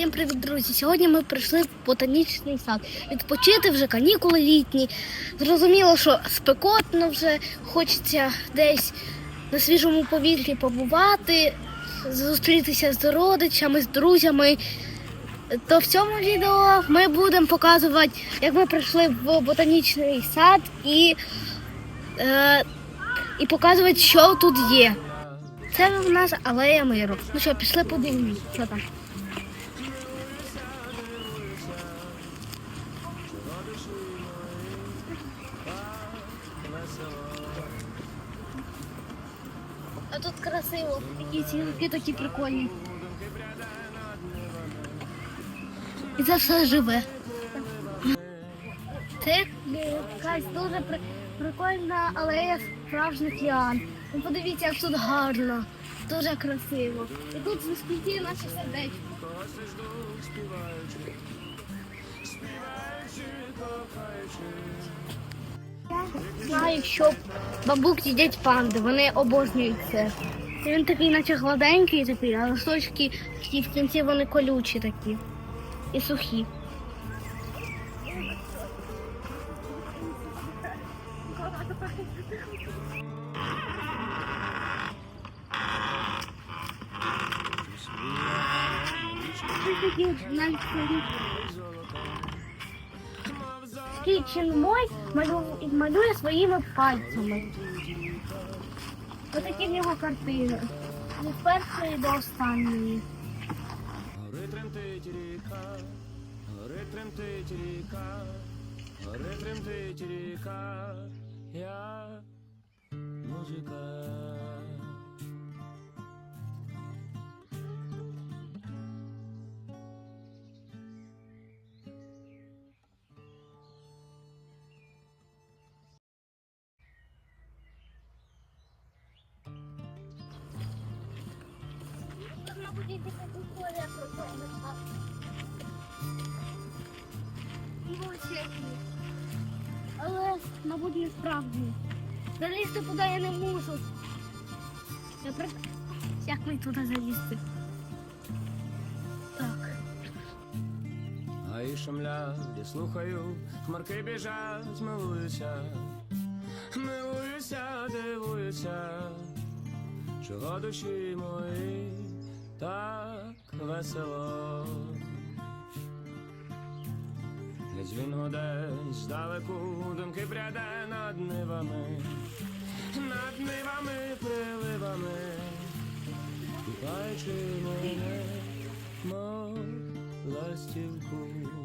Всім привіт, друзі! Сьогодні ми прийшли в ботанічний сад. Відпочити вже канікули літні. Зрозуміло, що спекотно вже хочеться десь на свіжому повітрі побувати, зустрітися з родичами, з друзями. То в цьому відео ми будемо показувати, як ми прийшли в ботанічний сад і, е, і показувати, що тут є. Це в нас алея миру. Ну що, пішли подивимось, що там. А тут красиво, такі цілки такі прикольні. І це все живе. Це якась дуже при- прикольна алея справжніх ліан. Ну, подивіться, як тут гарно, дуже красиво. І тут заспіває наше сердечко. Знаю, що бабук їдять панди, вони обожнюють це. Він такий, наче гладенький такий, а листочки такі в кінці вони колючі такі і сухі. Навіть сирі. Кічен мой малю- малює своїми пальцями. Ось такі в нього картини. Від першої до останньої. Гори тремтить Але, мабуть, не справжні. Залізти туди я не можу. При... Як мені туди залізти? Так. А і шумлять, я слухаю, хмарки біжать, милуюся, милуюся, дивуюся, чого душі мої так весело. Не дзвін гуде здалеку, думки пряде над нивами, над нивами, приливами, купаючи мене, мов ластівку.